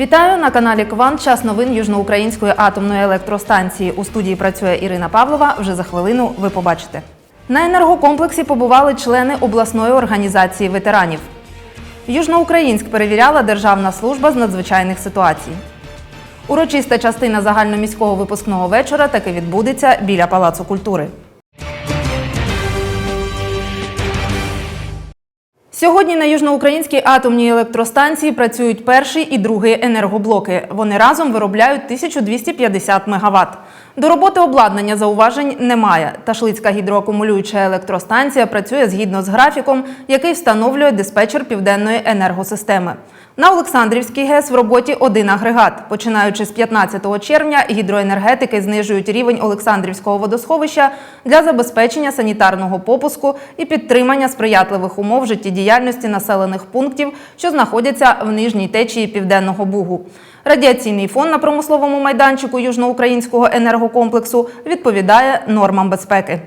Вітаю на каналі Квант. Час новин Южноукраїнської атомної електростанції. У студії працює Ірина Павлова. Вже за хвилину ви побачите. На енергокомплексі побували члени обласної організації ветеранів. Южноукраїнськ перевіряла Державна служба з надзвичайних ситуацій. Урочиста частина загальноміського випускного вечора таки відбудеться біля Палацу культури. Сьогодні на Южноукраїнській атомній електростанції працюють перший і другий енергоблоки. Вони разом виробляють 1250 МВт. До роботи обладнання зауважень немає. Ташлицька гідроакумулююча електростанція працює згідно з графіком, який встановлює диспетчер південної енергосистеми. На Олександрівській ГЕС в роботі один агрегат. Починаючи з 15 червня, гідроенергетики знижують рівень Олександрівського водосховища для забезпечення санітарного попуску і підтримання сприятливих умов життєдіяльності населених пунктів, що знаходяться в нижній течії Південного Бугу. Радіаційний фон на промисловому майданчику Южноукраїнського енергокомплексу відповідає нормам безпеки.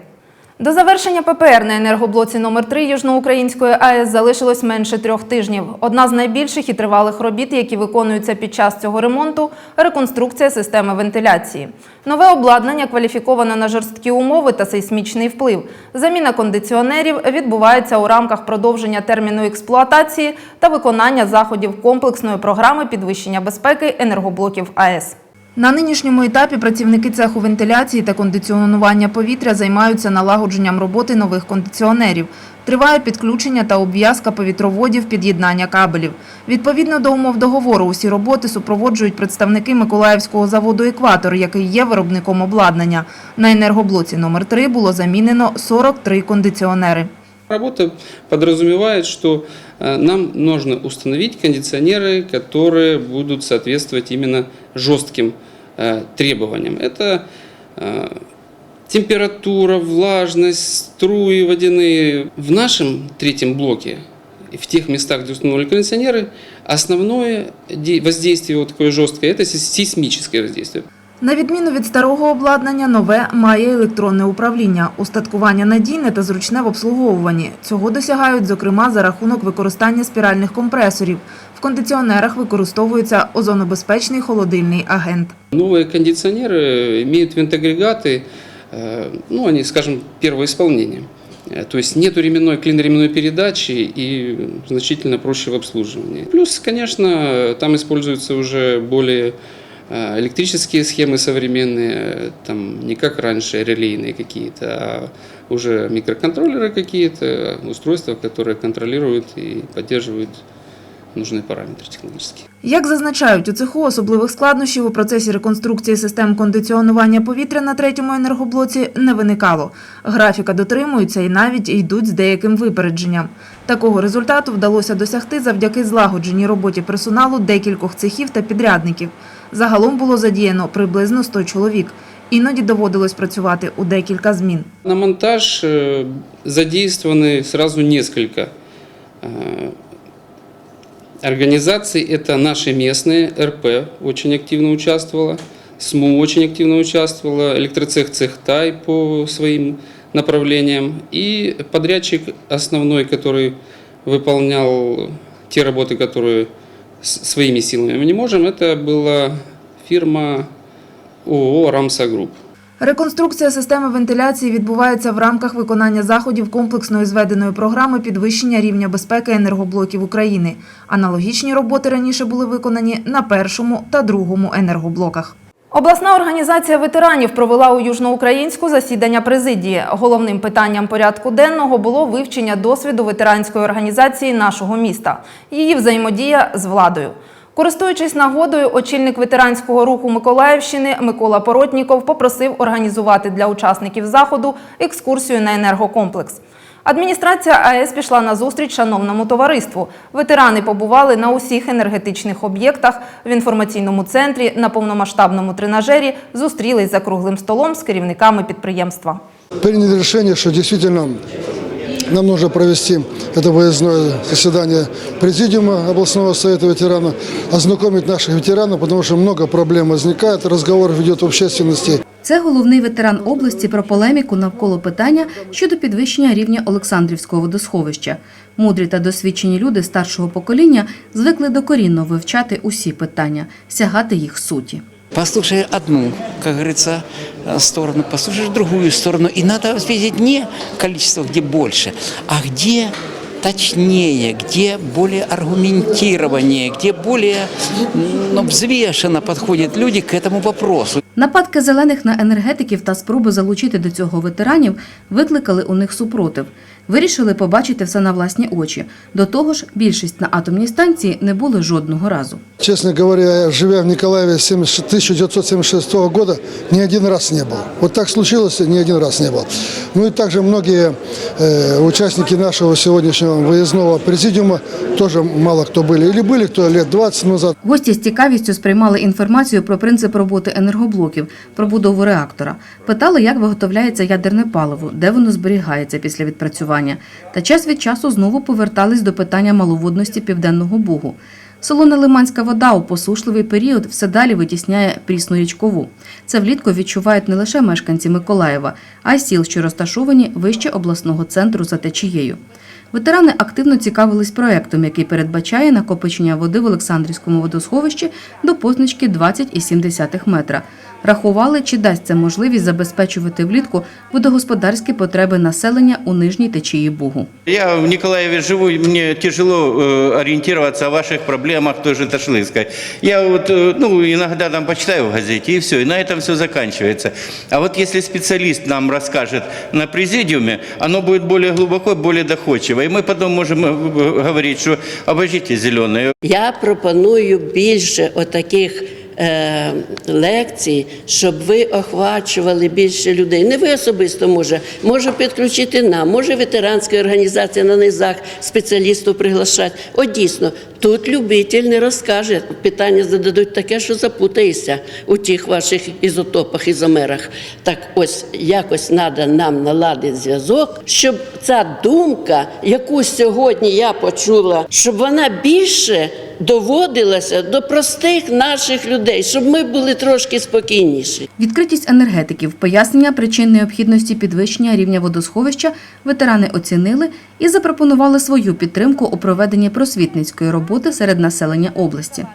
До завершення ППР на енергоблоці номер 3 Южноукраїнської АЕС залишилось менше трьох тижнів. Одна з найбільших і тривалих робіт, які виконуються під час цього ремонту реконструкція системи вентиляції. Нове обладнання кваліфіковано на жорсткі умови та сейсмічний вплив. Заміна кондиціонерів відбувається у рамках продовження терміну експлуатації та виконання заходів комплексної програми підвищення безпеки енергоблоків АЕС. На нинішньому етапі працівники цеху вентиляції та кондиціонування повітря займаються налагодженням роботи нових кондиціонерів. Триває підключення та обв'язка повітроводів, під'єднання кабелів. Відповідно до умов договору, усі роботи супроводжують представники Миколаївського заводу «Екватор», який є виробником обладнання. На енергоблоці номер 3 було замінено 43 кондиціонери. Работа подразумевает, что э, нам нужно установить кондиционеры, которые будут соответствовать именно жестким э, требованиям. Это э, температура, влажность, струи водяные. В нашем третьем блоке, в тех местах, где установлены кондиционеры, основное де- воздействие вот такое жесткое – это сейсмическое воздействие. На відміну від старого обладнання, нове має електронне управління, устаткування надійне та зручне в обслуговуванні. Цього досягають, зокрема, за рахунок використання спіральних компресорів. В кондиціонерах використовується озонобезпечний холодильний агент. Новые кондиционеры имеют винтагрегаты, э, ну, они, скажем, первого исполнения. Э, То есть нету ременной, клин-ременной передачи и значительно проще в обслуживании. Плюс, конечно, там используются уже более э, электрические схемы современные, э, там не как раньше релейные какие-то, а уже микроконтроллеры какие-то, устройства, которые контролируют и поддерживают нужные параметры технологические. Як зазначають у цеху, особливих складнощів у процесі реконструкції систем кондиціонування повітря на третьому енергоблоці не виникало. Графіка дотримуються і навіть йдуть з деяким випередженням. Такого результату вдалося досягти завдяки злагодженій роботі персоналу декількох цехів та підрядників. Загалом було задіяно приблизно 100 чоловік. Іноді доводилось працювати у декілька змін. На монтаж э, задействованы сразу несколько организаций. Это наши местные, РП очень активно участвовала, СМУ очень активно участвовала, электроцех Цехтай по своим направлениям и подрядчик основной, который выполнял те работы, которые своими силами мы не можем, это была фирма ООО «Рамса Групп». Реконструкція системи вентиляції відбувається в рамках виконання заходів комплексної зведеної програми підвищення рівня безпеки енергоблоків України. Аналогічні роботи раніше були виконані на першому та другому енергоблоках. Обласна організація ветеранів провела у Южноукраїнську засідання президії. Головним питанням порядку денного було вивчення досвіду ветеранської організації нашого міста, її взаємодія з владою. Користуючись нагодою, очільник ветеранського руху Миколаївщини Микола Поротніков попросив організувати для учасників заходу екскурсію на енергокомплекс. Адміністрація АЕС пішла на зустріч шановному товариству. Ветерани побували на усіх енергетичних об'єктах в інформаційному центрі, на повномасштабному тренажері, зустрілись за круглим столом з керівниками підприємства. приняли решение, что действительно нам нужно провести это выездное заседание Президиума областного совета ветеранов, ознакомить наших ветеранов, потому что много проблем возникает, разговор ведет в общественности. Це головний ветеран області про полеміку навколо питання щодо підвищення рівня Олександрівського водосховища. Мудрі та досвідчені люди старшого покоління звикли докорінно вивчати усі питання, сягати їх суті. Послушай одну, как говорится, э, сторону, послушаешь другую сторону. И надо ответить не количество, где больше, а где точнее, где более аргументированнее, где более ну, взвешенно подходят люди к этому вопросу. Нападки зелених на енергетиків та спроби залучити до цього ветеранів викликали у них супротив. Вирішили побачити все на власні очі. До того ж, більшість на атомній станції не були жодного разу. Честно говоря, живя в Николаеве с 70 1976 года, ни один раз не был. Вот так случилось, ни один раз не был. Ну и также многие э, участники нашего сегодняшнего выездного президиума тоже мало кто были. Или были кто лет 20 назад. Гості з цікавістю сприймали інформацію про принцип роботи енергоблоків, про будову реактора. Питали, як виготовляється ядерне паливо, де воно зберігається після відпрацювання. Та час від часу знову повертались до питання маловодності Південного Бугу. Солона лиманська вода у посушливий період все далі витісняє прісну річкову. Це влітку відчувають не лише мешканці Миколаєва, а й сіл, що розташовані вище обласного центру за течією. Ветерани активно цікавились проектом, який передбачає накопичення води в Олександрівському водосховищі до позначки 20,7 метра Рахували, чи дасть це можливість забезпечувати влітку водогосподарські потреби населення у нижній течії Бугу. Я в Николаеве живу, и мне тяжело э, ориентироваться о ваших проблемах той же Ташлынской. Я вот, э, ну, иногда там почитаю в газете, и все, и на этом все заканчивается. А вот если специалист нам расскажет на президиуме, оно будет более глубоко, более доходчиво. И мы потом можем э, говорить, что обождите зеленые, Я пропоную більше отаких е, лекцій, щоб ви охвачували більше людей. Не ви особисто може, може підключити нам, може ветеранська організація на низах спеціалістів приглашати. От дійсно, тут любитель не розкаже. Питання зададуть таке, що запутаєшся у тих ваших ізотопах, ізомерах. Так ось якось треба нам наладити зв'язок, щоб ця думка, яку сьогодні я почула, щоб вона більше доводилася до простих наших людей, щоб ми були трошки спокійніші. Відкритість енергетиків, пояснення причин необхідності підвищення рівня водосховища ветерани оцінили і запропонували свою підтримку у проведенні просвітницької роботи серед населення області.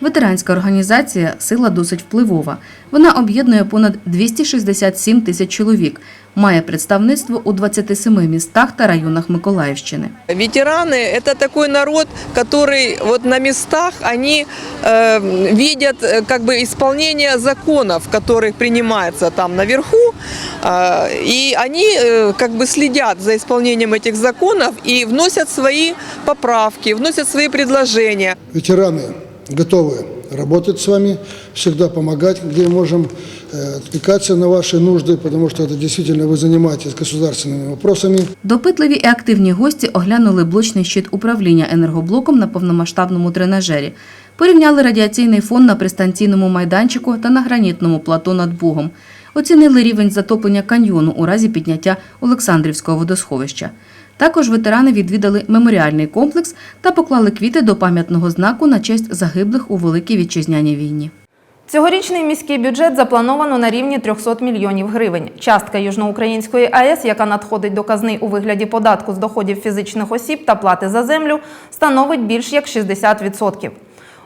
Ветеранська організація сила досить впливова. Вона об'єднує понад 267 тисяч чоловік, має представництво у 27 містах та районах Миколаївщини. Ветераны – это такой народ, который вот на местах, они э, видят э, как бы исполнение законов, которые принимаются там наверху, э, и они э, как бы следят за исполнением этих законов и вносят свои поправки, вносят свои предложения. Ветераны готовы работать с вами, всегда помогать, где можем, э, откликаться на ваши нужды, потому что это действительно вы занимаетесь государственными вопросами. Допитливі і активні гості оглянули блочний щит управління енергоблоком на повномасштабному тренажері, порівняли радіаційний фон на пристанційному майданчику та на гранітному плато над Бугом, оцінили рівень затоплення каньйону у разі підняття Олександрівського водосховища. Також ветерани відвідали меморіальний комплекс та поклали квіти до пам'ятного знаку на честь загиблих у Великій Вітчизняній війні. Цьогорічний міський бюджет заплановано на рівні 300 мільйонів гривень. Частка Южноукраїнської АЕС, яка надходить до казни у вигляді податку з доходів фізичних осіб та плати за землю, становить більш як 60%.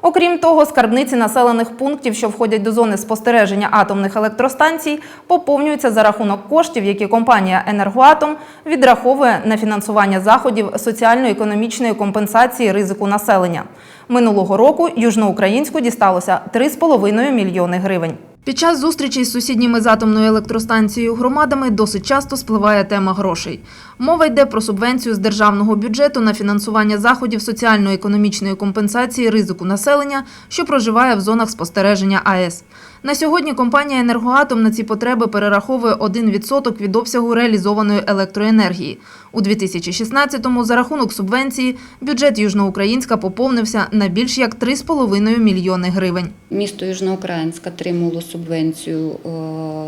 Окрім того, скарбниці населених пунктів, що входять до зони спостереження атомних електростанцій, поповнюються за рахунок коштів, які компанія Енергоатом відраховує на фінансування заходів соціально-економічної компенсації ризику населення. Минулого року южноукраїнську дісталося 3,5 мільйони гривень. Під час зустрічей з сусідніми з атомною електростанцією громадами досить часто спливає тема грошей. Мова йде про субвенцію з державного бюджету на фінансування заходів соціально-економічної компенсації ризику населення, що проживає в зонах спостереження АЕС. На сьогодні компанія «Енергоатом» на ці потреби перераховує 1% від обсягу реалізованої електроенергії. У 2016-му за рахунок субвенції бюджет Южноукраїнська поповнився на більш як 3,5 мільйони гривень. Місто Южноукраїнськ отримало субвенцію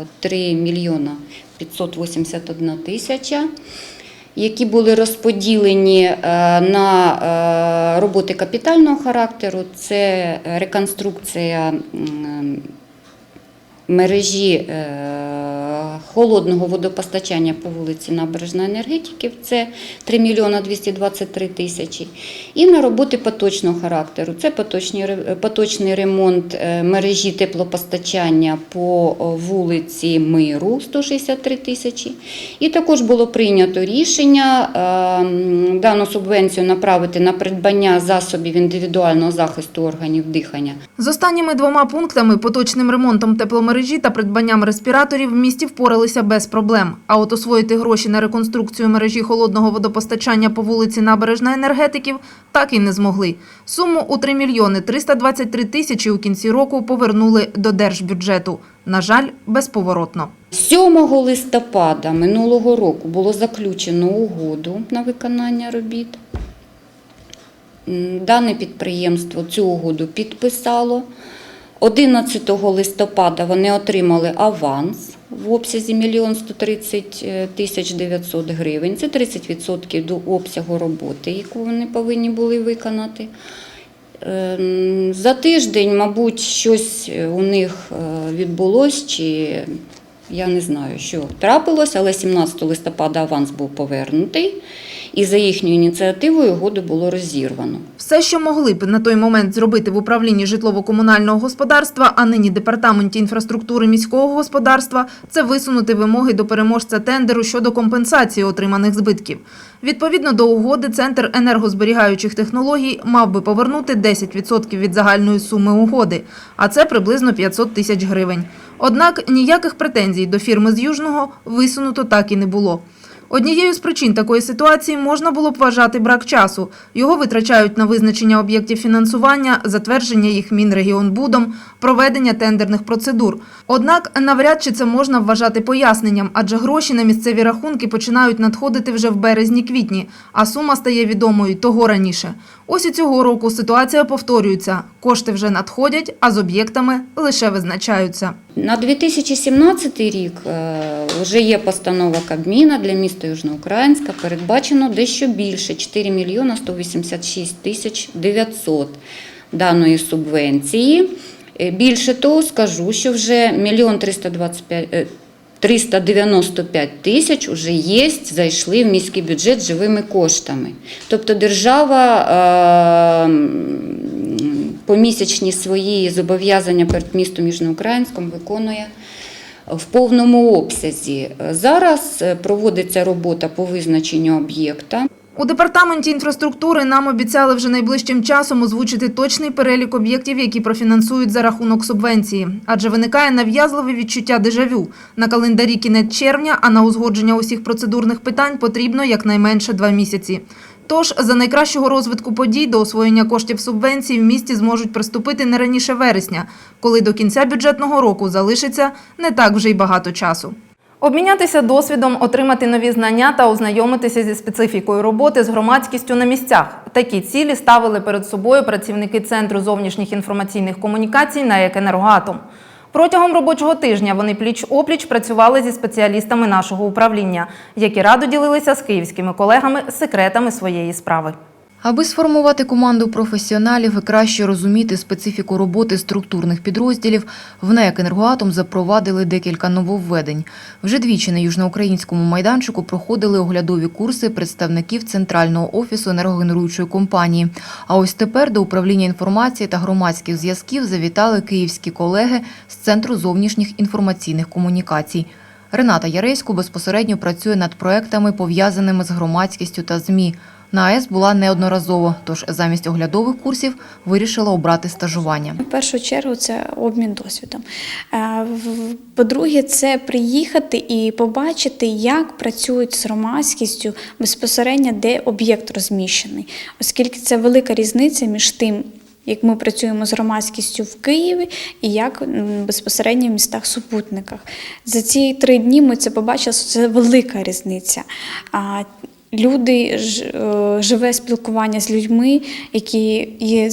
е, 3 мільйона 581 тисяча. які були розподілені е, на е, роботи капітального характеру. Це реконструкція мережі е, холодного водопостачання по вулиці Набережна енергетиків це 3 мільйона 223 тисячі. І на роботи поточного характеру це поточний, поточний ремонт е, мережі теплопостачання по вулиці Миру 163 тисячі. І також було прийнято рішення е, дану субвенцію направити на придбання засобів індивідуального захисту органів дихання. З останніми двома пунктами поточним ремонтом тепломережі та придбанням респіраторів в місті впоралися без проблем. А от освоїти гроші на реконструкцію мережі холодного водопостачання по вулиці Набережна енергетиків так і не змогли. Суму у 3 мільйони 323 тисячі у кінці року повернули до держбюджету. На жаль, безповоротно. 7 листопада минулого року було заключено угоду на виконання робіт. Дане підприємство цю угоду підписало. 11 листопада вони отримали аванс в обсязі 1 130 тисяч 900 гривень. Це 30% до обсягу роботи, яку вони повинні були виконати. Ем, За тиждень, мабуть, щось у них е, відбулось, чи я не знаю, що трапилось, але 17 листопада аванс був повернутий, і за їхньою ініціативою угоду було розірвано. Все, що могли б на той момент зробити в управлінні житлово-комунального господарства, а нині департаменті інфраструктури міського господарства, це висунути вимоги до переможця тендеру щодо компенсації отриманих збитків. Відповідно до угоди, центр енергозберігаючих технологій мав би повернути 10% від загальної суми угоди, а це приблизно 500 тисяч гривень. Однак ніяких претензій до фірми з Южного висунуто так і не було. Однією з причин такої ситуації можна було б вважати брак часу. Його витрачають на визначення об'єктів фінансування, затвердження їх Мінрегіонбудом, проведення тендерних процедур. Однак навряд чи це можна вважати поясненням, адже гроші на місцеві рахунки починають надходити вже в березні-квітні, а сума стає відомою того раніше. Ось і цього року ситуація повторюється. Кошти вже надходять, а з об'єктами лише визначаються. На 2017 рік е, вже є постанова Кабміна для міста Южноукраїнська. Передбачено дещо більше 4 мільйона 186 тисяч 900 даної субвенції. Е, Більше того, скажу, що вже мільйон 325 е, 395 тисяч вже є, зайшли в міський бюджет живими коштами. Тобто держава е, помісячні свої зобов'язання перед містом Южноукраїнським виконує в повному обсязі. Зараз проводиться робота по визначенню об'єкта. У департаменті інфраструктури нам обіцяли вже найближчим часом озвучити точний перелік об'єктів, які профінансують за рахунок субвенції. Адже виникає нав'язливе відчуття дежавю. На календарі кінець червня, а на узгодження усіх процедурних питань потрібно якнайменше два місяці. Тож за найкращого розвитку подій до освоєння коштів субвенції в місті зможуть приступити не раніше вересня, коли до кінця бюджетного року залишиться не так вже й багато часу. Обмінятися досвідом, отримати нові знання та ознайомитися зі специфікою роботи з громадськістю на місцях. Такі цілі ставили перед собою працівники Центру зовнішніх інформаційних комунікацій на «Екенергоатом». Протягом робочого тижня вони пліч-опліч працювали зі спеціалістами нашого управління, які радо ділилися з київськими колегами секретами своєї справи. Аби сформувати команду професіоналів і краще розуміти специфіку роботи структурних підрозділів, в НЕК «Енергоатом» запровадили декілька нововведень. Вже двічі на южноукраїнському майданчику проходили оглядові курси представників Центрального офісу енергогенеруючої компанії. А ось тепер до управління інформації та громадських зв'язків завітали київські колеги з Центру зовнішніх інформаційних комунікацій. Рената Яресько безпосередньо працює над проектами, пов'язаними з громадськістю та ЗМІ. На АЕС була неодноразово, тож замість оглядових курсів вирішила обрати стажування. В першу чергу це обмін досвідом. Е, По-друге, це приїхати і побачити, як працюють з громадськістю безпосередньо, де об'єкт розміщений, оскільки це велика різниця між тим. Як ми працюємо з громадськістю в Києві і як безпосередньо в містах-супутниках. За ці три дні ми це побачили, що це велика різниця. Люди, е, живе спілкування з людьми, які є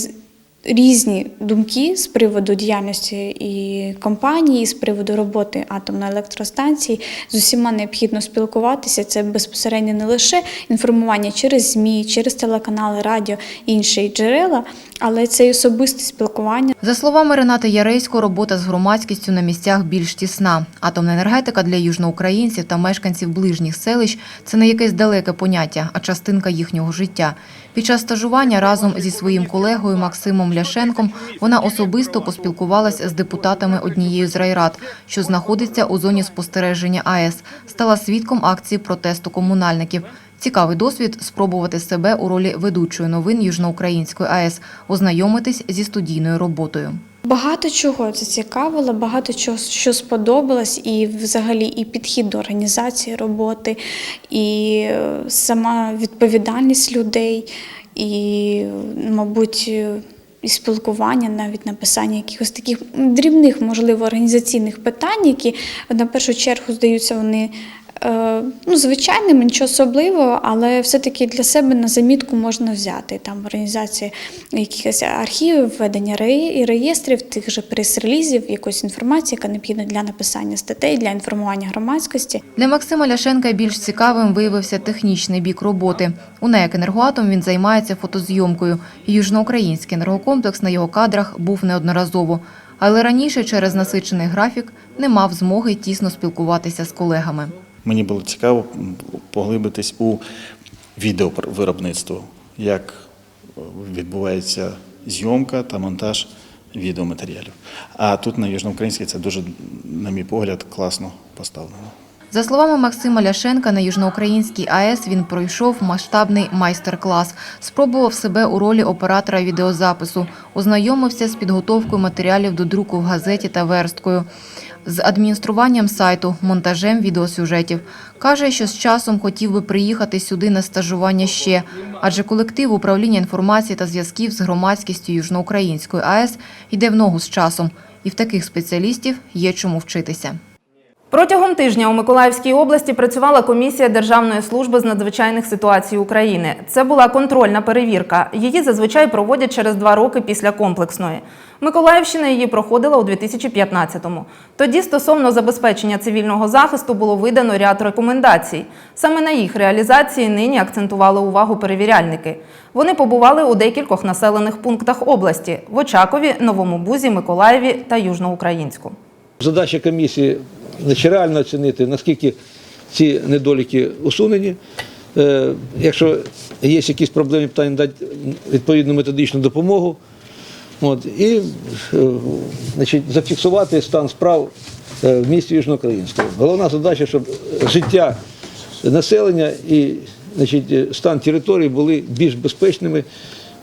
різні думки з приводу діяльності і компанії, з приводу роботи атомної електростанції. З усіма необхідно спілкуватися. Це безпосередньо не лише інформування через ЗМІ, через телеканали, радіо інші джерела, але це й особисте спілкування. За словами Ренати Ярейсько, робота з громадськістю на місцях більш тісна. Атомна енергетика для южноукраїнців та мешканців ближніх селищ це не якесь далеке поняття, а частинка їхнього життя. Під час стажування разом зі своїм колегою Максимом Ляшенком вона особисто поспілкувалася з депутатами однієї з райрад, що знаходиться у зоні спостереження АЕС, стала свідком акції протесту комунальників. Цікавий досвід спробувати себе у ролі ведучої новин Южноукраїнської АЕС, ознайомитись зі студійною роботою. Багато чого зацікавило, багато чого що сподобалось, і взагалі і підхід до організації роботи, і е, сама відповідальність людей, і, мабуть, е, і спілкування, навіть написання якихось таких дрібних, можливо, організаційних питань, які на першу чергу здаються вони. Е, Ну, звичайними, нічого особливого, але все-таки для себе на замітку можна взяти там організація якихось архівів, введення реє- реєстрів, тих же прес-релізів, якоїсь інформації, яка необхідна для написання статей, для інформування громадськості. Для Максима Ляшенка більш цікавим виявився технічний бік роботи. У НЕК «Енергоатом» він займається фотозйомкою. Южноукраїнський енергокомплекс на його кадрах був неодноразово. Але раніше через насичений графік не мав змоги тісно спілкуватися з колегами. Мені було цікаво поглибитись у відеовиробництво, як е, відбувається зйомка та монтаж відеоматеріалів. А тут на Южноукраїнській це дуже, на мій погляд, класно поставлено. За словами Максима Ляшенка, на Южноукраїнській АЕС він пройшов масштабний майстер-клас, спробував себе у ролі оператора відеозапису, ознайомився з підготовкою матеріалів до друку в газеті та версткою, з адмініструванням сайту, монтажем відеосюжетів. Каже, що з часом хотів би приїхати сюди на стажування ще, адже колектив управління інформації та зв'язків з громадськістю Южноукраїнської АЕС йде в ногу з часом, і в таких спеціалістів є чому вчитися. Протягом тижня у Миколаївській області працювала комісія Державної служби з надзвичайних ситуацій України. Це була контрольна перевірка. Її зазвичай проводять через два роки після комплексної. Миколаївщина її проходила у 2015-му. Тоді стосовно забезпечення цивільного захисту було видано ряд рекомендацій. Саме на їх реалізації нині акцентували увагу перевіряльники. Вони побували у декількох населених пунктах області – в Очакові, Новому Бузі, Миколаєві та Южноукраїнську. Задача комісії значить, реально оцінити, наскільки ці недоліки усунені. Е, Якщо є якісь проблемні питання, дати відповідну методичну допомогу. От, і е, значить, зафіксувати стан справ е, в місті Южноукраїнському. Головна задача, щоб життя населення і значить, стан території були більш безпечними,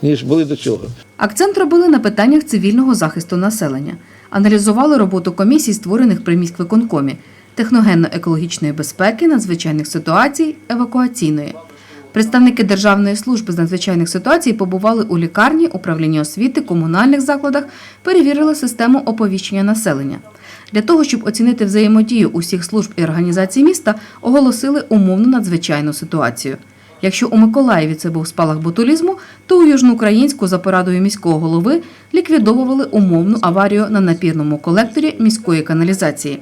ніж були до цього. Акцент робили на питаннях цивільного захисту населення, аналізували роботу комісій, створених при міськвиконкомі, техногенно-екологічної безпеки, надзвичайних ситуацій, евакуаційної. Представники Державної служби з надзвичайних ситуацій побували у лікарні, управлінні освіти, комунальних закладах, перевірили систему оповіщення населення. Для того, щоб оцінити взаємодію усіх служб і організацій міста, оголосили умовну надзвичайну ситуацію. Якщо у Миколаєві це був спалах ботулізму, то у Южноукраїнську за порадою міського голови ліквідовували умовну аварію на напірному колекторі міської каналізації.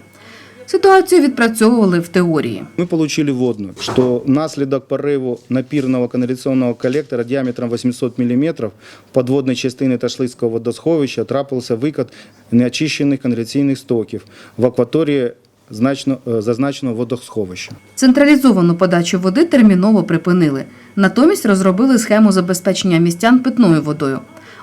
Ситуацію відпрацьовували в теорії. Мы получили вводную, что внаследок порыву напірного канализационного коллектора диаметром 800 мм подводной частини Ташлицького водосховища трапився викид неочищених каналізаційних стоків в акваторії значно, е, зазначеного водосховища. Централізовану подачу води терміново припинили. Натомість розробили схему забезпечення містян питною водою.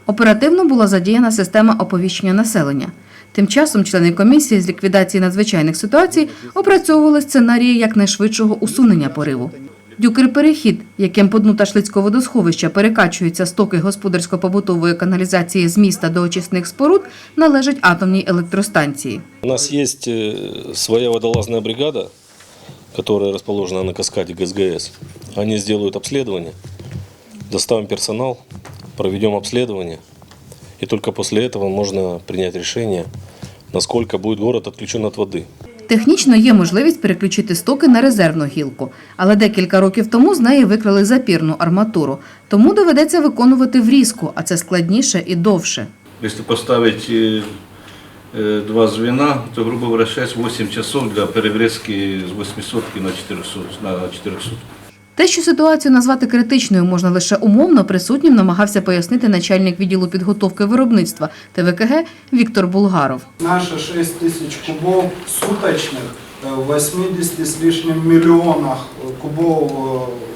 Оперативно була задіяна система оповіщення населення. Тим часом члени комісії з ліквідації надзвичайних ситуацій опрацьовували сценарії якнайшвидшого усунення пориву. Дюкер-перехід, яким по дну Ташлицького водосховища перекачуються стоки господарсько-побутової каналізації з міста до очисних споруд, належить атомній електростанції. У нас есть э, своя водолазная бригада, которая расположена на каскаде ГСГС. Они сделают обследование, доставим персонал, проведем обследование, и только после этого можно принять решение, насколько будет город отключен от воды. Технічно є можливість переключити стоки на резервну гілку, але декілька років тому з неї викрали запірну арматуру, тому доведеться виконувати врізку, а це складніше і довше. Якщо поставить э, э, два звена, то, грубо говоря, 6-8 часов для переврізки з 800 на 400. На 400. Те, що ситуацію назвати критичною можна лише умовно, присутнім намагався пояснити начальник відділу підготовки виробництва ТВКГ Віктор Булгаров. Наши 6 тысяч кубов суточных э, в 80 с лишним миллионах кубов э,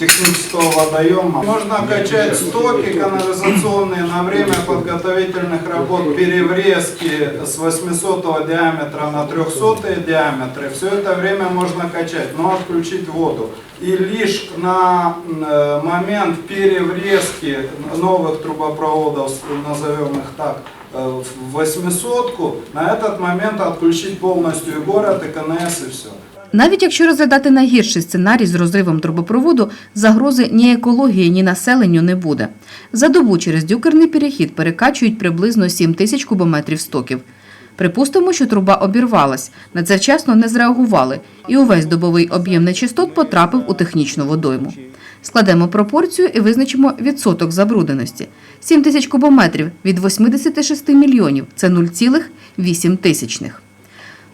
технического водоема. Можно качать стоки канализационные на время подготовительных работ, переврезки с 800 диаметра на 300 диаметры. Все это время можно качать, но отключить воду. И лишь на э, момент переврезки новых трубопроводов, назовем их так, э, в 800 на этот момент отключить полностью и город, и КНС, и все. Навіть якщо розглядати найгірший сценарій з розривом трубопроводу, загрози ні екології, ні населенню не буде. За добу через дюкерний перехід перекачують приблизно 7 тисяч кубометрів стоків. Припустимо, що труба обірвалась, на це вчасно не зреагували, і увесь добовий об'єм нечистот потрапив у технічну водойму. Складемо пропорцію і визначимо відсоток забрудненості. 7 тисяч кубометрів від 86 мільйонів – це 0,8 тисячних.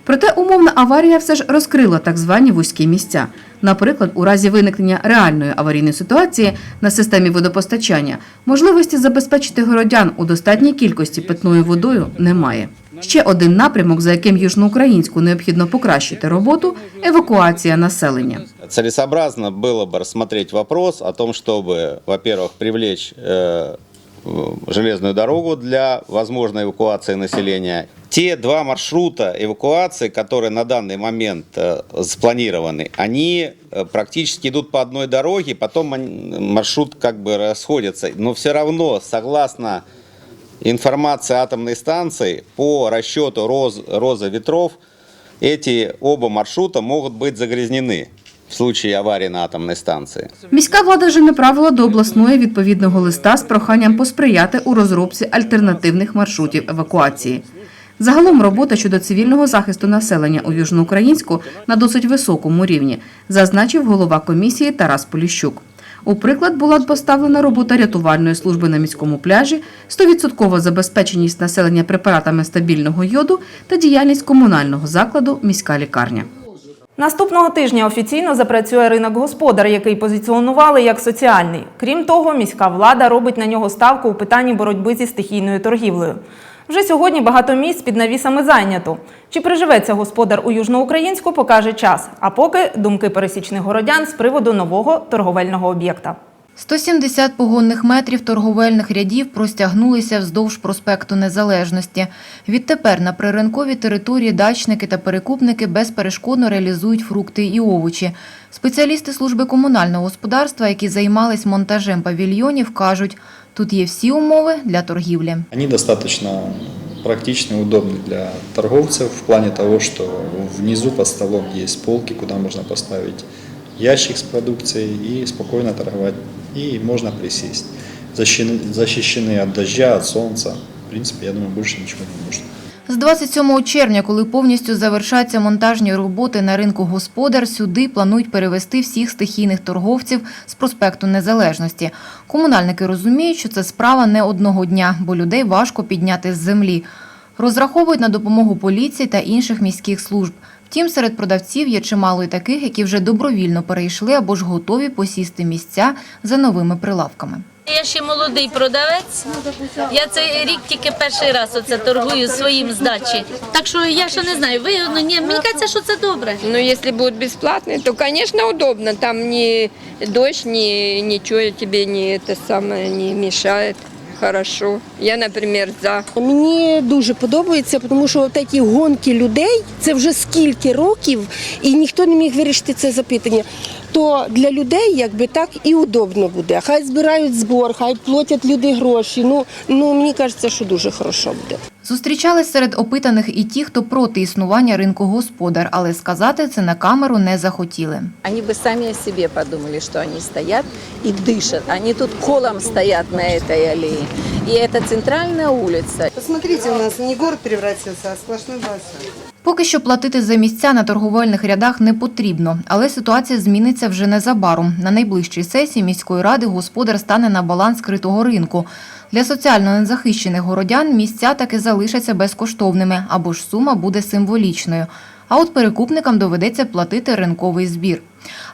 Проте умовна аварія все ж розкрила так звані вузькі місця Наприклад, у разі виникнення реальної аварійної ситуації на системі водопостачання можливості забезпечити городян у достатній кількості питною водою немає. Ще один напрямок, за яким южноукраїнську необхідно покращити роботу евакуація населення. Целесообразно было бы рассмотреть вопрос о том, чтобы, во-первых, привлечь э, в- железную дорогу для возможной эвакуации населения. Те два маршрута эвакуации, которые на данный момент э, спланированы, они э, практически идут по одной дороге, потом маршрут как бы расходится. Но все равно, согласно информации атомной станции, по расчету роз, роза ветров, эти оба маршрута могут быть загрязнены в случае аварии на атомной станции. Міська влада вже направила до обласної відповідного листа з проханням посприяти у розробці альтернативних маршрутів евакуації. Загалом робота щодо цивільного захисту населення у Южноукраїнську на досить високому рівні, зазначив голова комісії Тарас Поліщук. У приклад була поставлена робота рятувальної служби на міському пляжі, 100% забезпеченість населення препаратами стабільного йоду та діяльність комунального закладу міська лікарня. Наступного тижня офіційно запрацює ринок господар, який позиціонували як соціальний. Крім того, міська влада робить на нього ставку у питанні боротьби зі стихійною торгівлею. Вже сьогодні багато місць під навісами зайнято. Чи приживеться господар у Южноукраїнську, покаже час. А поки думки пересічних городян з приводу нового торговельного об'єкта. 170 погонних метрів торговельних рядів простягнулися вздовж проспекту Незалежності. Відтепер на приринковій території дачники та перекупники безперешкодно реалізують фрукти і овочі. Спеціалісти служби комунального господарства, які займались монтажем павільйонів, кажуть, тут є всі умови для торгівлі. Они достаточно практичны и для торговцев в плане того, что внизу под столом есть полки, куда можно поставить ящик с продукцией и спокойно торговать. И можно присесть. Защищены, защищены от дождя, от солнца. В принципе, я думаю, больше ничего не нужно. З 27 червня, коли повністю завершаться монтажні роботи на ринку господар, сюди планують перевести всіх стихійних торговців з проспекту Незалежності. Комунальники розуміють, що це справа не одного дня, бо людей важко підняти з землі. Розраховують на допомогу поліції та інших міських служб. Втім, серед продавців є чимало й таких, які вже добровільно перейшли або ж готові посісти місця за новими прилавками. Я ще молодий продавець. Я цей рік тільки перший раз оце торгую своїм здачі. Так що я ще не знаю. Ви ну, ні, мені кажеться, що це добре. Ну, если будет бесплатный, то, конечно, удобно. Там ни дождь, ни ничего тебе не это самое не мешает. Хорошо. Я, наприклад, за. Мені дуже подобається, тому що такі гонки людей це вже скільки років, і ніхто не міг вирішити це запитання То для людей якби так і удобно буде. Хай збирають збор, хай платять люди гроші. Ну, ну мені кажеться, що дуже хорошо буде. Зустрічались серед опитаних і ті, хто проти існування ринку господар, але сказати це на камеру не захотіли. Они бы сами о себе подумали, что они стоят и дышат. Они тут колом стоят на этой аллее. И это центральная улица. Посмотрите, у нас не город превратился, а сплошной базар. Поки що платити за місця на торговельних рядах не потрібно, але ситуація зміниться вже незабаром. На найближчій сесії міської ради господар стане на баланс критого ринку. Для соціально незахищених городян місця таки залишаться безкоштовними або ж сума буде символічною. А от перекупникам доведеться платити ринковий збір.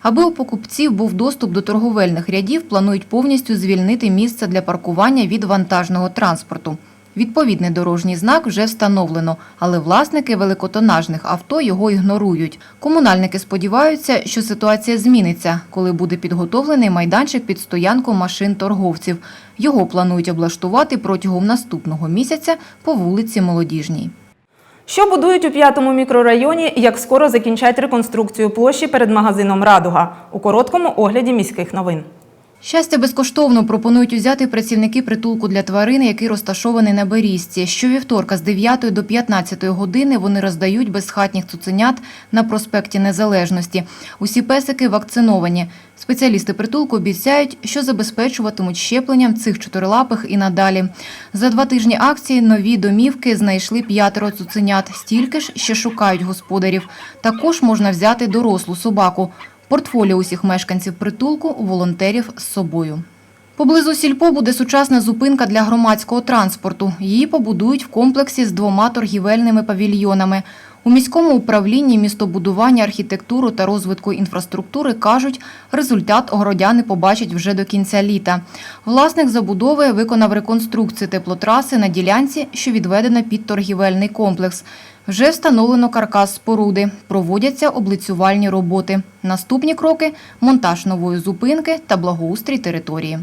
Аби у покупців був доступ до торговельних рядів, планують повністю звільнити місце для паркування від вантажного транспорту. Відповідний дорожній знак вже встановлено, але власники великотонажних авто його ігнорують. Комунальники сподіваються, що ситуація зміниться, коли буде підготовлений майданчик під стоянку машин торговців. Його планують облаштувати протягом наступного місяця по вулиці Молодіжній. Що будують у п'ятому мікрорайоні, як скоро закінчать реконструкцію площі перед магазином Радуга у короткому огляді міських новин. Щастя безкоштовно пропонують узяти працівники притулку для тварин, який розташований на Берізці. Щовівторка з 9 до 15 години вони роздають безхатніх цуценят на проспекті Незалежності. Усі песики вакциновані. Спеціалісти притулку обіцяють, що забезпечуватимуть щепленням цих чотирилапих і надалі. За два тижні акції нові домівки знайшли п'ятеро цуценят. Стільки ж ще шукають господарів. Також можна взяти дорослу собаку. Портфоліо усіх мешканців притулку волонтерів з собою. Поблизу сільпо буде сучасна зупинка для громадського транспорту. Її побудують в комплексі з двома торгівельними павільйонами. У міському управлінні містобудування, архітектуру та розвитку інфраструктури кажуть, результат городяни побачать вже до кінця літа. Власник забудови виконав реконструкцію теплотраси на ділянці, що відведена під торгівельний комплекс. Вже встановлено каркас споруди, проводяться облицювальні роботи. Наступні кроки – монтаж нової зупинки та благоустрій території.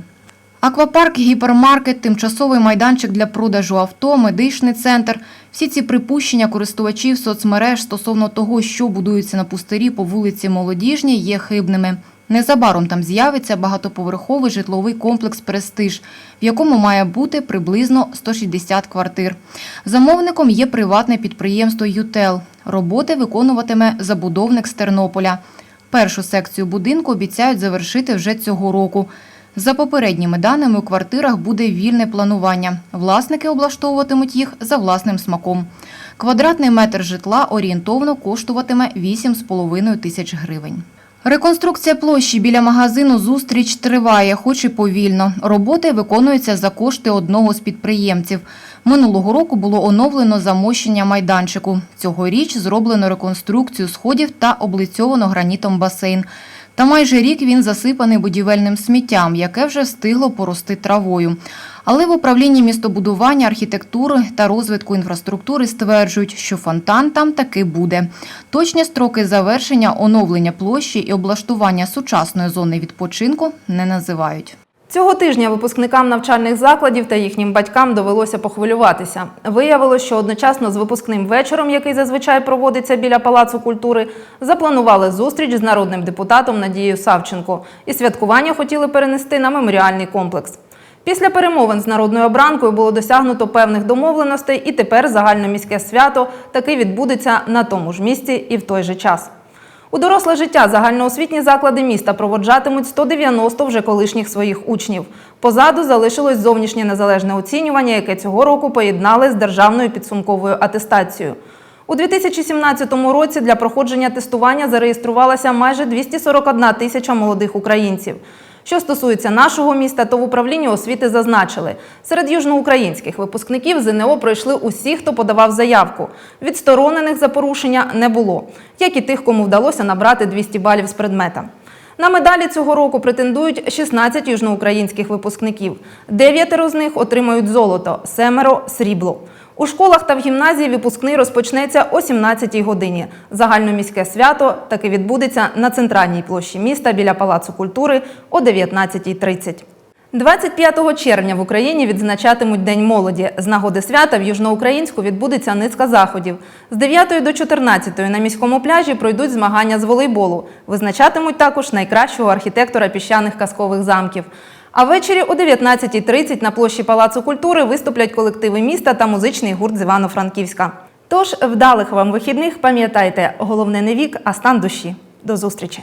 Аквапарк, гіпермаркет, тимчасовий майданчик для продажу авто, медичний центр – всі ці припущення користувачів соцмереж стосовно того, що будується на пустирі по вулиці Молодіжній, є хибними. Незабаром там з'явиться багатоповерховий житловий комплекс «Престиж», в якому має бути приблизно 160 квартир. Замовником є приватне підприємство «Ютел». Роботи виконуватиме забудовник з Тернополя. Першу секцію будинку обіцяють завершити вже цього року. За попередніми даними, у квартирах буде вільне планування. Власники облаштовуватимуть їх за власним смаком. Квадратний метр житла орієнтовно коштуватиме 8,5 тисяч гривень. Реконструкція площі біля магазину «Зустріч» триває, хоч і повільно. Роботи виконуються за кошти одного з підприємців. Минулого року було оновлено замощення майданчику. Цьогоріч зроблено реконструкцію сходів та облицьовано гранітом басейн. Та майже рік він засипаний будівельним сміттям, яке вже встигло порости травою. Але в управлінні містобудування, архітектури та розвитку інфраструктури стверджують, що фонтан там таки буде. Точні строки завершення оновлення площі і облаштування сучасної зони відпочинку не називають. Цього тижня випускникам навчальних закладів та їхнім батькам довелося похвилюватися. Виявилось, що одночасно з випускним вечором, який зазвичай проводиться біля Палацу культури, запланували зустріч з народним депутатом Надією Савченко. І святкування хотіли перенести на меморіальний комплекс. Після перемовин з народною обранкою було досягнуто певних домовленостей, і тепер загальноміське свято таки відбудеться на тому ж місці і в той же час. У доросле життя загальноосвітні заклади міста проводжатимуть 190 вже колишніх своїх учнів. Позаду залишилось зовнішнє незалежне оцінювання, яке цього року поєднали з державною підсумковою атестацією. У 2017 році для проходження тестування зареєструвалася майже 241 тисяча молодих українців. Що стосується нашого міста, то в управлінні освіти зазначили, серед южноукраїнських випускників ЗНО пройшли усі, хто подавав заявку. Відсторонених за порушення не було, як і тих, кому вдалося набрати 200 балів з предмета. На медалі цього року претендують 16 южноукраїнських випускників. Дев'ятеро з них отримають золото, семеро срібло. У школах та в гімназії випускний розпочнеться о 17-й годині. Загальноміське свято таки відбудеться на центральній площі міста біля Палацу культури о 19.30. 25 червня в Україні відзначатимуть День молоді. З нагоди свята в Южноукраїнську відбудеться низка заходів. З 9 до 14 на міському пляжі пройдуть змагання з волейболу. Визначатимуть також найкращого архітектора піщаних казкових замків. А ввечері о 19.30 на площі Палацу культури виступлять колективи міста та музичний гурт з Івано-Франківська. Тож вдалих вам вихідних, пам'ятайте, головне не вік, а стан душі. До зустрічі!